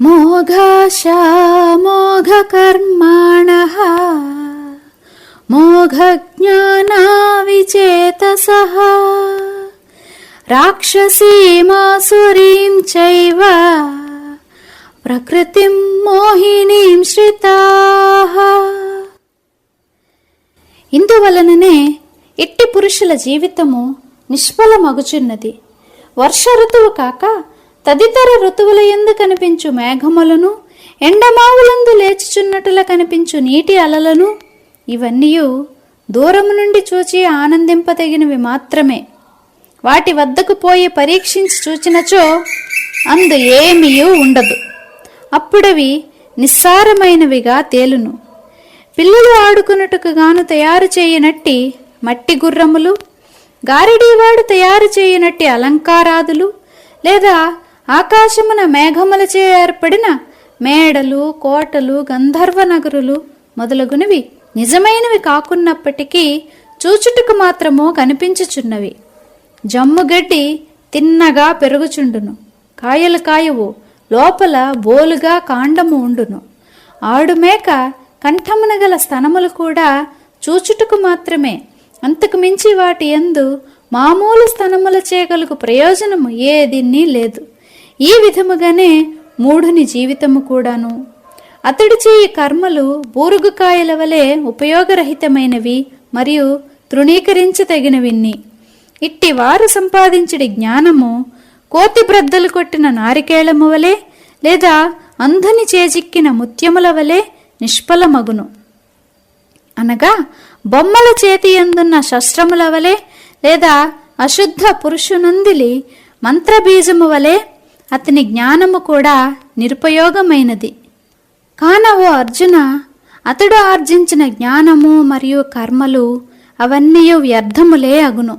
मोघाशा मोघकर्माणः मोघज्ञानाविचेतसः राक्षसीमासुरीं चैव ప్రకృతిం మోహినీం శ్రితాః ఇందువలననే ఇట్టి పురుషుల జీవితము నిష్ఫలమగుచున్నది వర్ష ఋతువు కాక తదితర ఋతువుల ఎందు కనిపించు మేఘములను ఎండమావులందు లేచుచున్నట్టుల కనిపించు నీటి అలలను ఇవన్నీ దూరము నుండి చూచి ఆనందింపదగినవి మాత్రమే. వాటి వద్దకు పోయి పరీక్షించి చూచినచో అందు ఏమీయూ ఉండదు. అప్పుడవి నిస్సారమైనవిగా తేలును. పిల్లలు ఆడుకున్నట్టుకు గాను తయారు చేయనట్టి మట్టి గుర్రములు గారడీవాడు తయారు చేయనట్టి అలంకారాదులు లేదా ఆకాశమున మేఘములచే ఏర్పడిన మేడలు కోటలు గంధర్వ నగరులు మొదలగునవి. నిజమైనవి కాకున్నప్పటికీ చూచుటకు మాత్రము కనిపించుచున్నవి. జమ్ముగడ్డి తిన్నగా పెరుగుచుండును. కాయలు కాయవు లోపల బోలుగా కాండము ఉండును. ఆడుమేక కంఠమున గల స్తనములు కూడా చూచుటకు మాత్రమే. అంతకు మించి వాటి యందు మామూలు స్తనముల చేయగలుగు ప్రయోజనము ఏదిన్నీ లేదు. ఈ విధముగానే మూఢుని జీవితము కూడాను. అతడి చేయి కర్మలు బూరుగుకాయల వలె ఉపయోగరహితమైనవి మరియు తృణీకరించదగినవిన్ని. ఇట్టి వారు సంపాదించడి జ్ఞానము కోతి బ్రద్దలు కొట్టిన నారికేళము వలె లేదా అంధని చేజిక్కిన ముత్యముల వలె నిష్ఫలమగును. అనగా బొమ్మల చేతి ఎందున్న శస్త్రముల వలె లేదా అశుద్ధ పురుషునందిలి మంత్రబీజము వలె అతని జ్ఞానము కూడా నిరుపయోగమైనది. కాన ఓ అర్జున అతడు ఆర్జించిన జ్ఞానము మరియు కర్మలు అవన్నీ వ్యర్థములే అగును.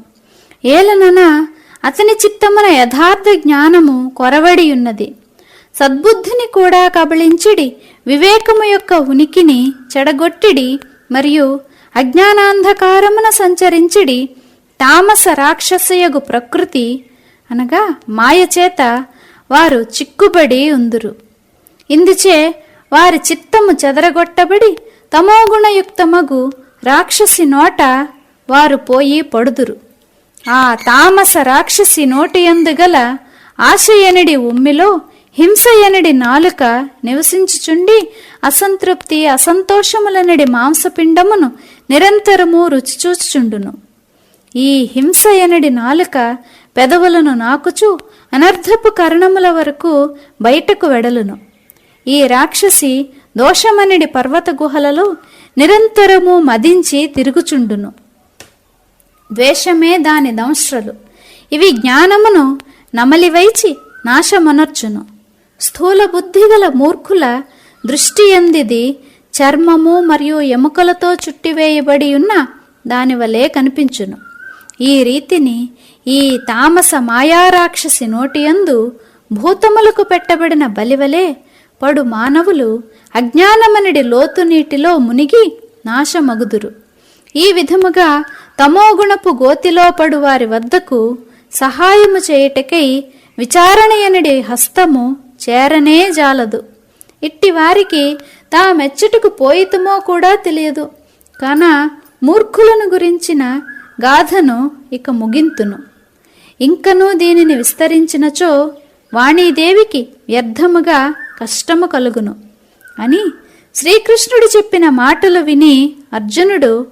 ఏలనన అతని చిత్తమున యథార్థ జ్ఞానము కొరవడి ఉన్నది సద్బుద్ధిని కూడా కబళించిడి వివేకము యొక్క ఉనికిని చెడగొట్టిడి మరియు అజ్ఞానాంధకారమున సంచరించిడి తామస రాక్షసయగు ప్రకృతి అనగా మాయచేత వారు చిక్కుబడి ఉందురు. ఇందుచే వారి చిత్తము చెదరగొట్టబడి తమోగుణయుక్తమగు రాక్షసి నోట వారు పోయి పడుదురు. ఆ తామస రాక్షసి నోటి గల ఆశయనడి ఉమ్మిలో హింసయనడి నాలుక నివసించుచుండి అసంతృప్తి అసంతోషములనడి మాంసపిండమును నిరంతరము రుచిచూచుచుండును ఈ హింసయనడి నాలుక పెదవులను నాకుచు అనర్ధపు కరణముల వరకు బయటకు వెడలును. ఈ రాక్షసి దోషమనిడి పర్వత గుహలలో నిరంతరము మదించి తిరుగుచుండును. ద్వేషమే దాని దంశ్రలు. ఇవి జ్ఞానమును నమలివైచి నాశమనర్చును. స్థూల బుద్ధిగల మూర్ఖుల దృష్టి ఎందిది చర్మము మరియు ఎముకలతో చుట్టివేయబడి ఉన్న దాని వలె కనిపించును. ఈ రీతిని ఈ తామస మాయారాక్షసి నోటియందు భూతములకు పెట్టబడిన బలివలే పడు మానవులు అజ్ఞానమనడి లోతు నీటిలో మునిగి నాశమగుదురు. ఈ విధముగా తమోగుణపు గోతిలో పడు వారి వద్దకు సహాయము చేయుటకై విచారణయనడి హస్తము చేరనే జాలదు. ఇట్టి వారికి తా మెచ్చుటకు పోయితమో కూడా తెలియదు. కాన మూర్ఖులను గురించిన గాథను ఇక ముగింతును. ఇంకనూ దీనిని విస్తరించినచో వాణీదేవికి వ్యర్థముగా కష్టము కలుగును. అని శ్రీకృష్ణుడు చెప్పిన మాటలు విని అర్జునుడు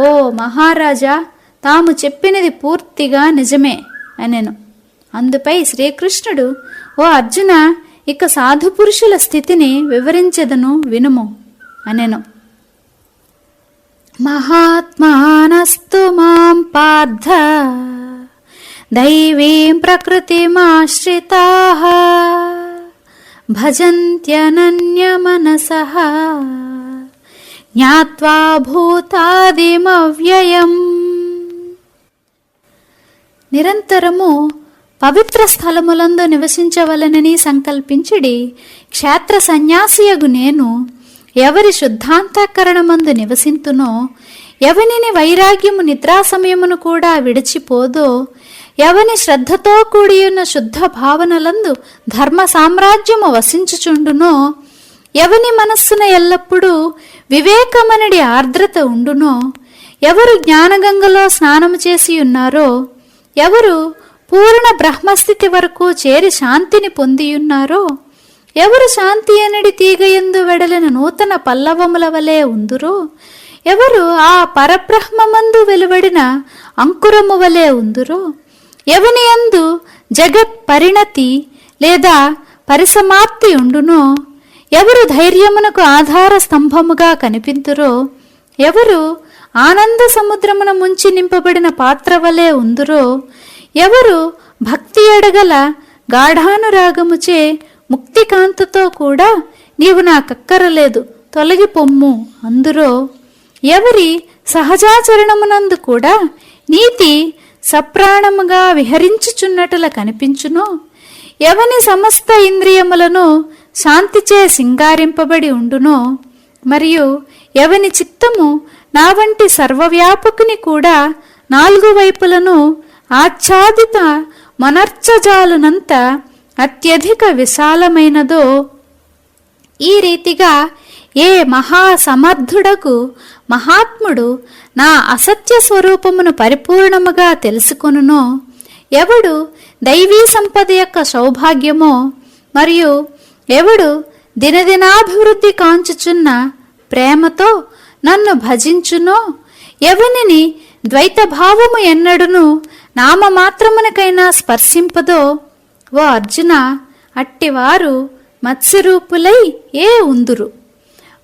ఓ మహారాజా తాము చెప్పినది పూర్తిగా నిజమే అనెను. అందుపై శ్రీకృష్ణుడు ఓ అర్జున ఇక సాధు పురుషుల స్థితిని వివరించెదను వినుము అనెను. మహాత్మానస్ మాం పార్థ దైవీం ప్రకృతిమాశ్రితా భజంత్యనన్యమనసః జ్ఞాత్వా భూతాదిమవ్యయం నిరంతరము పవిత్ర స్థలములందు నివసించవలనని సంకల్పించిడి క్షేత్ర సన్యాసియగు నేను ఎవరి శుద్ధాంతఃకరణమందు నివసింతునో ఎవనిని వైరాగ్యము నిద్రా సమయమును కూడా విడిచిపోదో ఎవని శ్రద్ధతో కూడియున్న శుద్ధ భావనలందు ధర్మ సామ్రాజ్యము వసించుచుండునో ఎవని మనస్సున ఎల్లప్పుడూ వివేకమనడి ఆర్ద్రత ఉండునో ఎవరు జ్ఞానగంగలో స్నానము చేసి ఉన్నారో ఎవరు పూర్ణ బ్రహ్మస్థితి వరకు చేరి శాంతిని పొందియున్నారో ఎవరు శాంతి అనడి తీగయందు వెడలిన నూతన పల్లవముల వలె ఉందురో ఎవరు ఆ పరబ్రహ్మమందు వెలువడిన అంకురము వలె ఉందురో? ఎవని యందు జగత్ పరిణతి లేదా పరిసమాప్తి ఉండునో? ఎవరు ధైర్యమునకు ఆధార స్తంభముగా కనిపింతురో? ఎవరు ఆనంద సముద్రమున ముంచి నింపబడిన పాత్ర వలె ఉందురో? ఎవరు భక్తి ఎడగల గాఢానురాగముచే ముక్తికాంతతో కూడా నీవు నాకక్కరలేదు. తొలగి పొమ్ము అందురో? ఎవరి సహజాచరణమునందు కూడా నీతి సప్రాణముగా విహరించుచున్నట్లు కనిపించునో. ఎవని సమస్త ఇంద్రియములను శాంతిచే సింగారింపబడి ఉండునో మరియు ఎవని చిత్తము నా వంటి సర్వవ్యాపకుని కూడా నాలుగు వైపులను ఆచ్ఛాదిత మనర్చజాలునంత అత్యధిక విశాలమైనదో ఈ రీతిగా ఏ మహాసమర్థుడకు మహాత్ముడు నా అసత్య స్వరూపమును పరిపూర్ణముగా తెలుసుకొనునో? ఎవడు దైవీ సంపద యొక్క సౌభాగ్యమో? మరియు ఎవడు దినదినాభివృద్ధి కాంచుచున్న ప్రేమతో నన్ను భజించునో? ఎవనిని ద్వైత భావము ఎన్నడును నామమాత్రమునకైనా స్పర్శింపదో? ఓ అర్జున అట్టివారు మత్స్యరూపులై ఏ ఉందురు?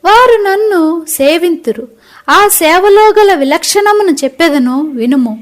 వారు నన్ను సేవింతురు. ఆ సేవలో గల విలక్షణమును చెప్పెదను వినుము.